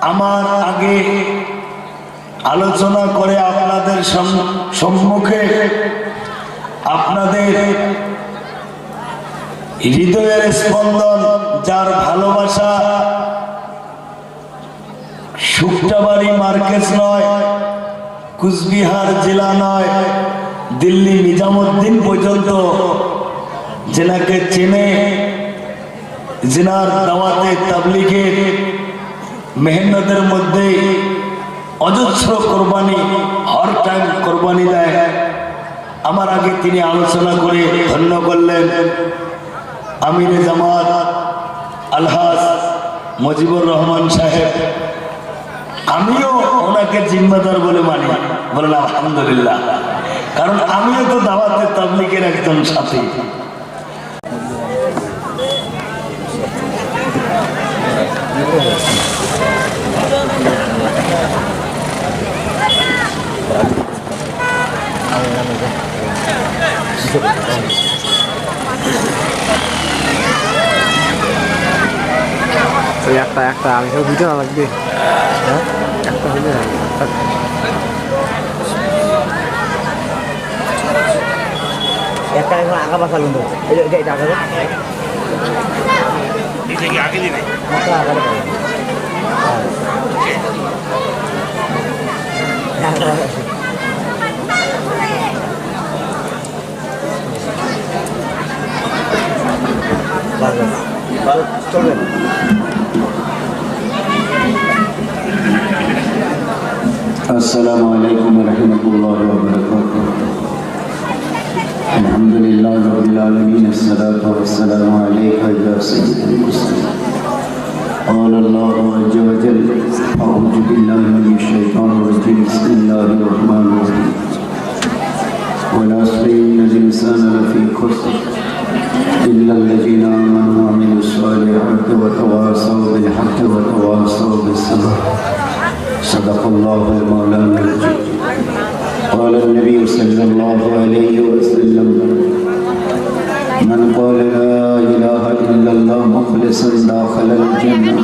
আমার আগে আলোচনা করে আপনাদের সম- সম্মুখে আপনাদের হৃদয়ের স্পন্দন, যার ভালোবাসা শুক্তাবাড়ি মার্কেট নয়, কুচবিহার জেলা নয়, দিল্লি নিজামুদ্দিন পর্যন্ত জেনাকে চেনে জিনার দাওয়াতে তাবলিগের মেহনতের মধ্যে অজস্র কোরবানি, হর টাইম কোরবানি দেয়। আমার আগে তিনি আলোচনা করে ধন্য করলেন। আমির জামাত, আলহাজ মজিবুর রহমান সাহেব, আমিও ওনাকে জিম্মাদার বলে মানি। বলেন, আলহামদুলিল্লাহ। কারণ আমিও তো দাওয়াতে তাবলিগের একজন সাথী। ওই একটা একটা আমি সব দুটো না লাগবে। হ্যাঁ? একটা হলে একটা এখন আগা পাশা কিন্তু এই যে এটা আগাবে মাথা আগাবে চলবে السلام عليكم ورحمة الله وبركاته الحمد لله رب العالمين الصلاة والسلام عليك يا سيد المرسلين قال الله عز وجل أعوذ بالله من الشيطان الرجيم بسم الله الرحمن الرحيم والعصر إن الإنسان لفي خسر قال النبي صلى الله عليه وسلم من قال لا إله إلا الله مخلصا داخل الجنة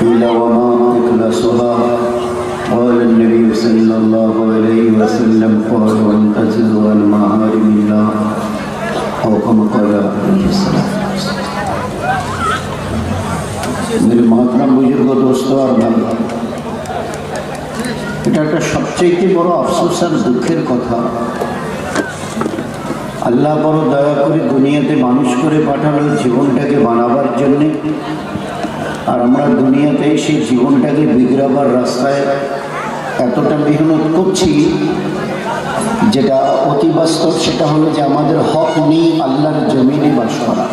قيل وما أخلصها قال النبي صلى الله عليه وسلم قال أن تزوى المعارم الله أو كما قال عليه السلام میرے محترم بزرگ دوستوں اور এটা একটা সবচেয়ে বড় আফসোস আর দুঃখের কথা। আল্লাহ বড় দয়া করে দুনিয়াতে মানুষ করে পাঠালো জীবনটাকে বানাবার জন্যে। আর আমরা দুনিয়াতে সেই জীবনটাকে বিগড়াবার রাস্তায় এতটা মেহনত করছি, যেটা অতি বাস্তব, সেটা হলো যে আমাদের হক নেই আল্লাহর জমিনে বাস করা।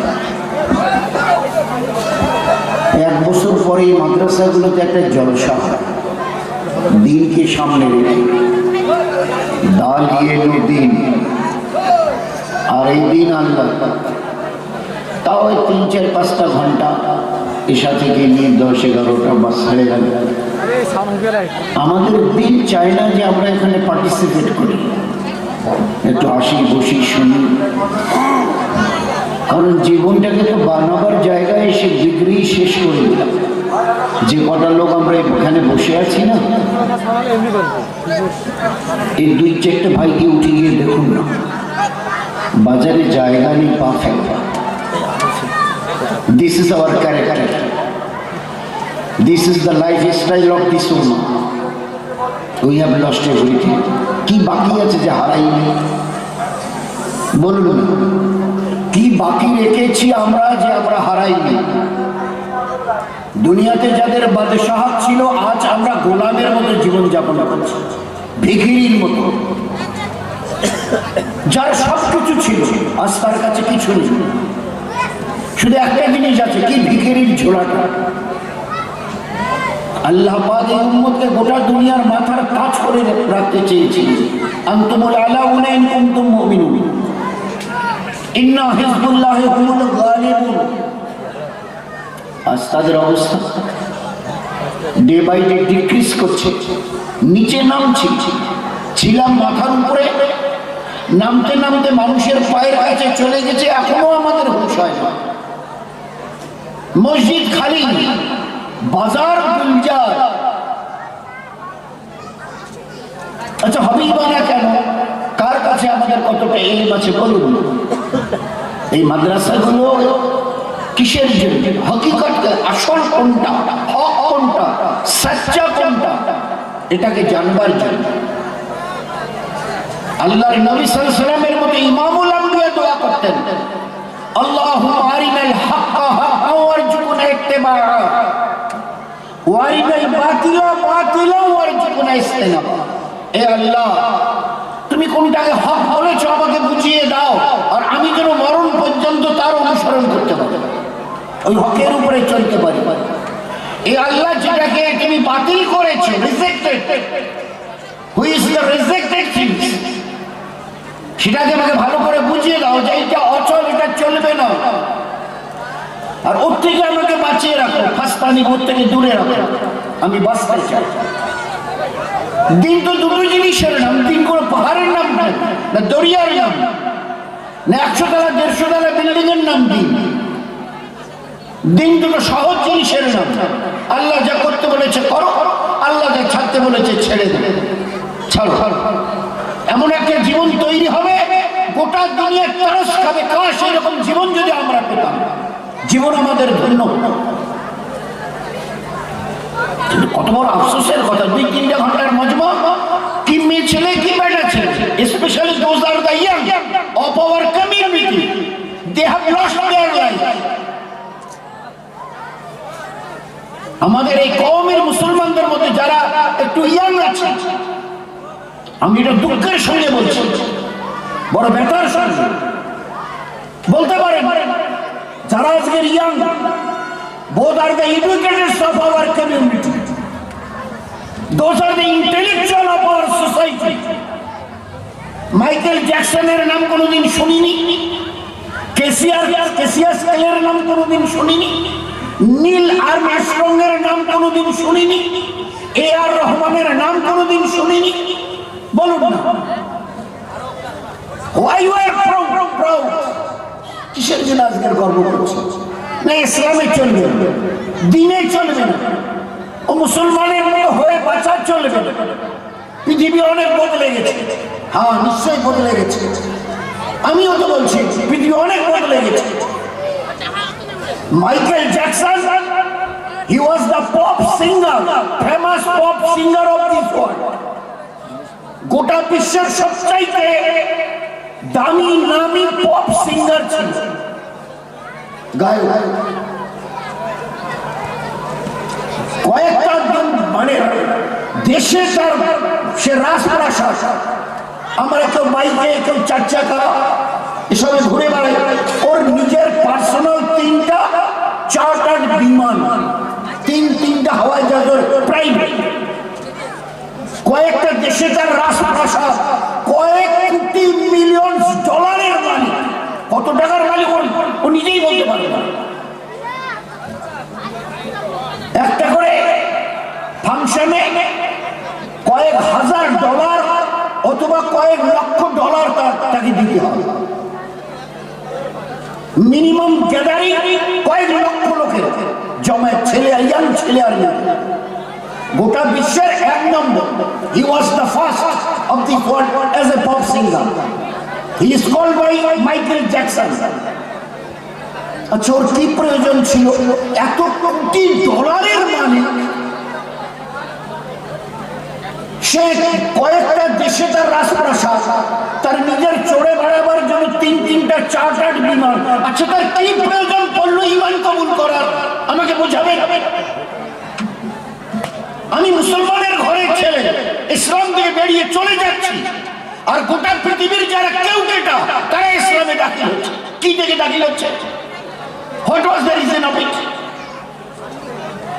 এক বছর পরে মাদ্রাসাগুলোতে একটা জলসা হয়। দিনকে সামনে দাঁড়িয়ে দিন। আর এই দিন আল্লাহ, তাও তিন চার পাঁচটা ঘণ্টা এসা থেকে নিয়ে দশ এগারোটা বা সাড়ে আমাদের দিন চায় না যে আমরা এখানে পার্টিসিপেট করি। একটু আসি বসি শুনি। কারণ জীবনটাকে তো বানাবার জায়গায় এসে ডিগ্রি শেষ করে দিলাম। যে কটা লোক আমরা এখানে বসে আছি না, এই দুই চারটে ভাইকে উঠে গিয়ে দেখুন না। বাজারে জায়গা নেই, পা ফেলবা। This is our character this is the lifestyle of this we have lost everything কি বাকি আছে যে হারাইনি বলুন কি বাকি রেখেছি আমরা যে আমরা হারাইনি দুনিয়াতে যাদের বাদশাহাত ছিল, আজ আমরা গোলামের মতো জীবন যাপন করছি, ভিখিরির মতো। যার সব কিছু ছিল, আজ তার কাছে কিছু নেই। শুধু একটা জিনিস আছে, কি ভিখিরির ঝোলাটা? আল্লাহ পাক উম্মতকে গোটা দুনিয়ার মাথার কাজ করে রাখতে চেয়েছি আন্তমুল আলাউনা ইন কুনতুম মুমিনুন। ইন্না হিজবুল্লাহি হুমুল গালিবুন। আজ তাদের অবস্থা। ডে বাই ডে ডিক্রিজ করছে। নিচে নামছি। ছিলাম মাথার উপরে নামতে নামতে মানুষের পায়ের কাছে চলে গেছে, এখনও আমাদের হুশ হয় না। মসজিদ খালি, বাজার আচ্ছা হবেই বা না কেন? কার কাছে আমাদের কতটা এলিম আছে বলুন? এই মাদ্রাসাগুলো কিসের জন্য? হকিকত আসল কোনটা? কোনটা? সচ্চা কোনটা? এটাকে জানবার জন্য। আল্লাহর নবী সাল্লামের মতো ইমামুল আম্বিয়া দোয়া করতেন। আল্লাহুম্মা আরিনাল হাক্কা হাক্কা ওয়ারজুকনা ইত্তিবাআ ওয়ারিনাল বাতিলা বাতিলা ওয়ারজুকনা ইস্তিনাবা এ আল্লাহ, তুমি কোনটাকে হক বলেছ আমাকে বুঝিয়ে দাও। আর আমি যেন মরণ পর্যন্ত তার অনুসরণ করতে পারি ওই হকের উপরে চলতে পারি। এই আল্লাহ যেটাকে তুমি বাতিল করেছ সেটাকে আমাকে ভালো করে বুঝিয়ে দাও যে এটা অচল, এটা চলবে না। আর ওর থেকে আমাকে বাঁচিয়ে রাখো ফাস্তানি ওর থেকে দূরে রাখো। আমি বাঁচতে চাই। দিন তো দুটো জিনিসের নাম, দিন কোনো পাহাড়ের নাম না দরিয়ার নাম, না একশো তলা, দেড়শো তলা বিল্ডিং এর নাম দিন। দিন দুটো সহজ জিনিসের নাম। আল্লাহ যা করতে বলেছে করো, আল্লাহ যা ছাড়তে বলেছে ছেড়ে দেবে ছাড়ো। এমন একটা জীবন তৈরি হবে, গোটা দুনিয়া এরকম জীবন যদি আমরা পেতাম। জীবন আমাদের ধন্য। কত বড় আফসোসের কথা, দুই তিনটা ঘণ্টার মজমা কি মেয়ে ছেলে, কি বেটা ছেলে? Specially those are the young community they life আমাদের এই কওমের মুসলমানদের মধ্যে যারা একটু ইয়াং আছে, আমি এটা দুঃখের সঙ্গে বলছি। বড় বেতার সঙ্গে। বলতে পারেন, যারা আজকের young, both are the educators of our community, those are the intellectual of our society. Michael জ্যাকসনের নাম কোনোদিন শুনিনি? কেসিয়ার কেসিয়ার স্কেলের নাম কোনোদিন শুনিনি? নীল আর্মস্ট্রং এর নাম কোনোদিন শুনিনি। এ আর রহমানের নাম কোনোদিন শুনিনি। বলুন না। Why you are proud, proud? কিসের জন্য আজকের গর্ব করছে? না ইসলামে চলবে দিনে চলবে না। ও মুসলমানের মতো হয়ে বাঁচা চলবে। পৃথিবী অনেক বদলে গেছে। হ্যাঁ নিশ্চয়ই বদলে গেছে। আমিও তো বলছি পৃথিবী অনেক বদলে গেছে। Michael Jackson he was the pop singer famous pop singer of this world গোটা বিশ্বের সবচাইতে দামি নামি পপ সিঙ্গার ছিল। গায়ক। কয়েকটা মানে দেশে তার সে রাজপ্রাসাদ। আমরা কেউ বাইকে কেউ চার চাকা, এসবে ঘুরে বেড়াই। ওর নিজের পার্সোনাল তিনটা চার্টার্ড বিমান। তিন তিনটা হাওয়াই জাহাজের প্রাইভেট কয়েকটা দেশে তার রাজপ্রাসাদ কয়েক কোটি মিলিয়ন ডলারের মালিক কত টাকার মালিক ও- ও নিজেই বলতে পারে না একটা করে ফাংশনে কয়েক হাজার ডলার অথবা কয়েক লক্ষ ডলার তার তাকে দিতে হবে মিনিমাম গ্যাদারিং কয়েক লক্ষ লোকের। জমায়েত ছেলে ইয়াং ছেলে আর মেয়ে। গোটা বিশ্বের এক নম্বর। He was the first of the world as a pop singer he is called by Michael Jackson আচ্ছা ওর কি প্রয়োজন ছিল? এত কোটি ডলারের মালিক সে কয়েকটা দেশে তার রাজপ্রাসাদ, তার নিজের চড়ে বেড়াবার তিন তিনটা চার্টার্ড বিমান। আচ্ছা তার কি প্রয়োজন পড়ল ইমান কবুল করার? আমাকে বোঝাবে আমি মুসলমানের ঘরের ছেলে, ইসলাম থেকে বেরিয়ে চলে যাচ্ছি। আর গোটা পৃথিবীর যারা কেউ কেটা, তারা ইসলামে দাখিল হচ্ছে। কি থেকে দাখিল হচ্ছে? What was the reason of it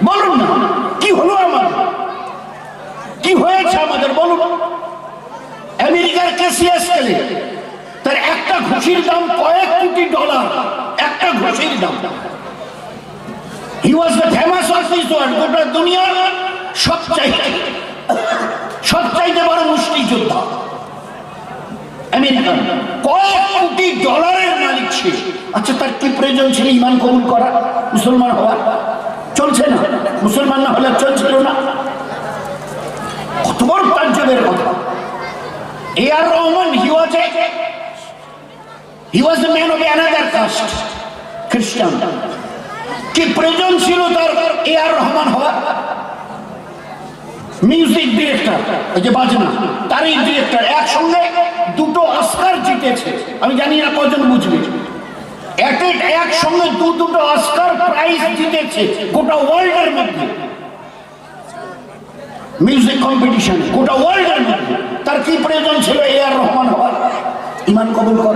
বলুন কি হলো আমার? কি হয়েছে আমাদের? বলুন। আমেরিকার কেসিয়াস গেলে তার একটা ঘুষির দাম কয়েক কোটি ডলার, একটা ঘুষির দাম। He was the famous of this world গোটা দুনিয়ার সবচাইতে সবচাইতে বড় মুষ্টিযোদ্ধা। আমেরিকান। কয়েক কোটি ডলারের মালিক ছিল আচ্ছা তার কি প্রয়োজন ছিল ইমান কবুল করা? মুসলমান হওয়ার? চলছে না। মুসলমান না হলে চলছিল না। কত বড় তাজ্জবের কথা। A R Rahman he was a he was a man of another caste খ্রিস্টান কি প্রয়োজন ছিল তার এ আর রহমান হওয়া? মিউজিক ডিরেক্টর ওই যে বাজনা, তারই ডিরেক্টর একসঙ্গে দুটো অস্কার জিতেছে। আমি জানি না কজন বুঝবে। এক একসঙ্গে দু দুটো অস্কার প্রাইজ জিতেছে, গোটা ওয়ার্ল্ডের মধ্যে। মিউজিক কম্পিটিশন গোটা ওয়ার্ল্ডের মধ্যে। তার কি প্রয়োজন ছিল এ আর রহমান হওয়ার? ইমান কবুল কর।